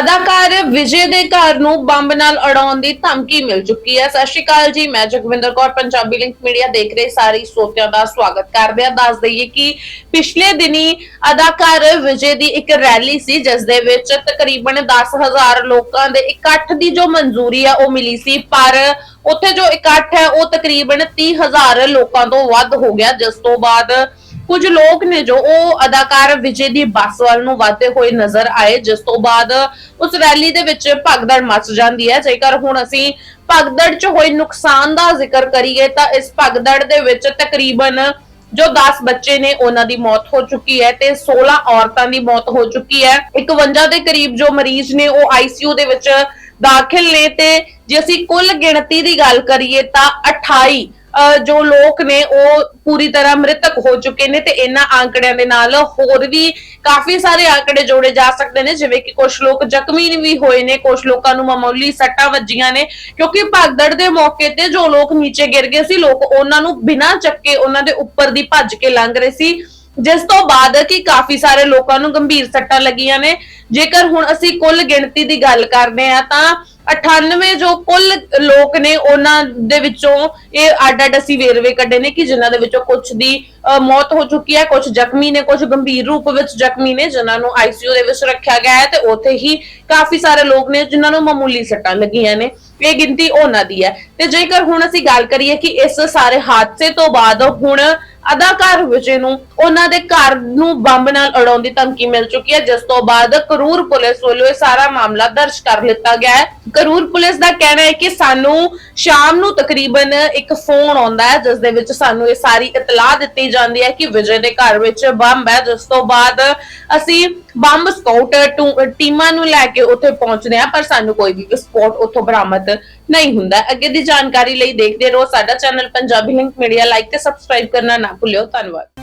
ਅਦਾਕਾਰ ਵਿਜੇ ਦੇ ਘਰ ਨੂੰ ਬੰਬ ਨਾਲ ਉਡਾਉਣ ਦੀ ਧਮਕੀ ਮਿਲ ਚੁੱਕੀ ਹੈ। ਸਤਿ ਸ਼੍ਰੀ ਅਕਾਲ ਜੀ, ਮੈਂ ਜਗਵਿੰਦਰ ਕੌਰ, ਪੰਜਾਬੀ ਲਿੰਕ ਮੀਡੀਆ ਦੇਖ ਰਹੇ ਸਾਰੇ ਸਰੋਤਿਆਂ ਦਾ ਸਵਾਗਤ ਕਰਦੇ ਹਾਂ ਦੱਸ ਦਈਏ ਕਿ ਪਿਛਲੇ ਦਿਨੀ ਅਦਾਕਾਰ ਵਿਜੇ ਦੀ ਇੱਕ ਰੈਲੀ ਸੀ, ਜਿਸ ਦੇ ਵਿੱਚ ਤਕਰੀਬਨ 10000 ਲੋਕਾਂ ਦੇ ਇਕੱਠ ਦੀ ਜੋ ਮਨਜ਼ੂਰੀ ਆ, ਉਹ ਮਿਲੀ ਸੀ। ਪਰ ਉੱਥੇ ਜੋ ਇਕੱਠ ਹੈ, ਉਹ ਤਕਰੀਬਨ 30000 ਲੋਕਾਂ ਤੋਂ ਵੱਧ ਹੋ ਗਿਆ। ਜਿਸ ਤੋਂ ਬਾਅਦ ਕੁਝ ਲੋਕ ਨੇ ਜੋ ਉਹ ਅਦਾਕਾਰ ਵਿਜੇ ਦੀ ਬੱਸ ਵੱਲ ਨੂੰ ਵਧਦੇ ਹੋਏ ਨਜ਼ਰ ਆਏ, ਜਿਸ ਤੋਂ ਬਾਅਦ ਉਸ ਰੈਲੀ ਦੇ ਵਿੱਚ ਭਗਦੜ ਮਚ ਜਾਂਦੀ ਹੈ। ਜੇਕਰ ਹੁਣ ਅਸੀਂ ਭਗਦੜ 'ਚ ਹੋਏ ਨੁਕਸਾਨ ਦਾ ਜ਼ਿਕਰ ਕਰੀਏ, ਤਾਂ ਇਸ ਭਗਦੜ ਦੇ ਵਿੱਚ ਤਕਰੀਬਨ ਜੋ 10 ਬੱਚੇ ਨੇ, ਉਹਨਾਂ ਦੀ ਮੌਤ ਹੋ ਚੁੱਕੀ ਹੈ ਤੇ 16 ਔਰਤਾਂ ਦੀ ਮੌਤ ਹੋ ਚੁੱਕੀ ਹੈ। 51 ਦੇ ਕਰੀਬ ਜੋ ਮਰੀਜ਼ ਨੇ, ਉਹ ਆਈਸੀਯੂ ਦੇ ਵਿੱਚ ਦਾਖਲ ਨੇ ਤੇ ਜੇ ਅਸੀਂ ਕੁੱਲ ਗਿਣਤੀ ਦੀ ਗੱਲ ਕਰੀਏ, ਤਾਂ 28 ਜੋ ਲੋਕ ਨੇ, ਉਹ ਪੂਰੀ ਤਰ੍ਹਾਂ ਮ੍ਰਿਤਕ ਹੋ ਚੁੱਕੇ ਨੇ ਤੇ ਇਹਨਾਂ ਆંકੜਿਆਂ ਦੇ ਨਾਲ ਹੋਰ ਵੀ ਕਾਫੀ ਸਾਰੇ ਆંકੜੇ ਜੋੜੇ ਜਾ ਸਕਦੇ ਨੇ, ਜਿਵੇਂ ਕਿ ਕੁਝ ਲੋਕ ਜ਼ਖਮੀ ਵੀ ਹੋਏ ਨੇ ਕੁਝ ਲੋਕਾਂ ਨੂੰ ਮਾਮੂਲੀ ਸੱਟਾਂ ਵੱਜੀਆਂ ਨੇ, ਕਿਉਂਕਿ ਭਗਦੜ ਦੇ ਮੌਕੇ ਤੇ ਜੋ ਲੋਕ ਨੀਚੇ ਗਿਰ ਗਏ ਸੀ, ਲੋਕ ਉਹਨਾਂ ਨੂੰ ਬਿਨਾਂ ਚੱਕੇ ਉਹਨਾਂ ਦੇ ਉੱਪਰ ਦੀ ਭੱਜ ਕੇ ਲੰਘ ਰਹੇ ਸੀ। ਜਿਸ ਤੋਂ ਬਾਅਦ ਕਿ ਕਾਫੀ ਸਾਰੇ ਲੋਕਾਂ ਨੂੰ ਗੰਭੀਰ ਸੱਟਾਂ ਲੱਗੀਆਂ ਨੇ। ਜੇਕਰ ਹੁਣ ਅਸੀਂ ਕੁੱਲ ਗਿਣਤੀ ਦੀ ਗੱਲ ਕਰਦੇ ਆ ਤਾਂ 98 ਜੋ ਕੁੱਲ ਲੋਕ ਨੇ ਉਹਨਾਂ ਦੇ ਵਿੱਚੋਂ ਇਹ ਅੱਡ ਅੱਡ ਅਸੀਂ ਵੇਰਵੇ ਕੱਢੇ ਨੇ ਕਿ ਜਿਨ੍ਹਾਂ ਦੇ ਵਿੱਚੋਂ ਕੁਝ ਦੀ ਮੌਤ ਹੋ ਚੁੱਕੀ ਹੈ ਕੁਝ ਜ਼ਖਮੀ ਨੇ ਕੁਝ ਗੰਭੀਰ ਰੂਪ ਵਿੱਚ ਜ਼ਖਮੀ ਨੇ, ਜਿਨ੍ਹਾਂ ਨੂੰ ਆਈਸੀਯੂ ਦੇ ਵਿੱਚ ਰੱਖਿਆ ਗਿਆ ਹੈ ਤੇ ਉੱਥੇ ਹੀ ਕਾਫੀ ਸਾਰੇ ਲੋਕ ਨੇ ਜਿਨ੍ਹਾਂ ਨੂੰ ਮਾਮੂਲੀ ਸੱਟਾਂ ਲੱਗੀਆਂ ਨੇ। ਇਹ ਗਿਣਤੀ ਉਹਨਾਂ ਦੀ ਹੈ। ਤੇ ਜੇਕਰ ਹੁਣ ਅਸੀਂ ਗੱਲ ਕਰੀਏ ਕਿ ਇਸ ਸਾਰੇ ਹਾਦਸੇ ਤੋਂ ਬਾਅਦ ਹੁਣ ਅਦਾਕਾਰ ਵਿਜੇ ਨੂੰ ਉਹਨਾਂ ਦੇ ਘਰ ਨੂੰ ਬੰਬ ਨਾਲ ਉਡਾਉਣ ਦੀ ਧਮਕੀ ਮਿਲ ਚੁੱਕੀ ਹੈ, ਜਿਸ ਤੋਂ ਬਾਅਦ ਕਰੂਰ ਪੁਲਿਸ ਵੱਲੋਂ ਇਹ ਸਾਰਾ ਮਾਮਲਾ ਦਰਜ ਕਰ ਲਿੱਤਾ ਗਿਆ ਹੈ। ਕਰੂਰ ਪੁਲਿਸ ਦਾ ਕਹਿਣਾ ਹੈ ਕਿ ਸਾਨੂੰ ਸ਼ਾਮ ਨੂੰ ਤਕਰੀਬਨ ਇੱਕ ਫੋਨ ਆਉਂਦਾ ਹੈ, ਜਿਸ ਦੇ ਵਿੱਚ ਸਾਨੂੰ ਇਹ ਸਾਰੀ ਇਤਲਾਹ ਦਿੱਤੀ ਜਾਂਦੀ ਹੈ ਕਿ ਵਿਜੇ ਦੇ ਘਰ ਵਿੱਚ ਬੰਬ ਹੈ, ਜਿਸ ਤੋਂ ਬਾਅਦ ਅਸੀਂ ਬੰਬ ਸਕਾਊਟ ਟੀਮਾਂ ਨੂੰ ਲੈ ਕੇ ਉੱਥੇ ਪਹੁੰਚਦੇ ਹਾਂ, ਪਰ ਸਾਨੂੰ ਕੋਈ ਵੀ ਸਪੋਰਟ ਉੱਥੋਂ ਬਰਾਮਦ ਨਹੀਂ ਹੁੰਦਾ। ਅੱਗੇ ਦੀ ਜਾਣਕਾਰੀ ਲਈ ਦੇਖਦੇ ਰਹੋ ਸਾਡਾ channel Punjabi link media like ਤੇ ਸਬਸਕ੍ਰਾਈਬ ਕਰਨਾ ਨਾ ਭੁੱਲਿਓ। ਧੰਨਵਾਦ।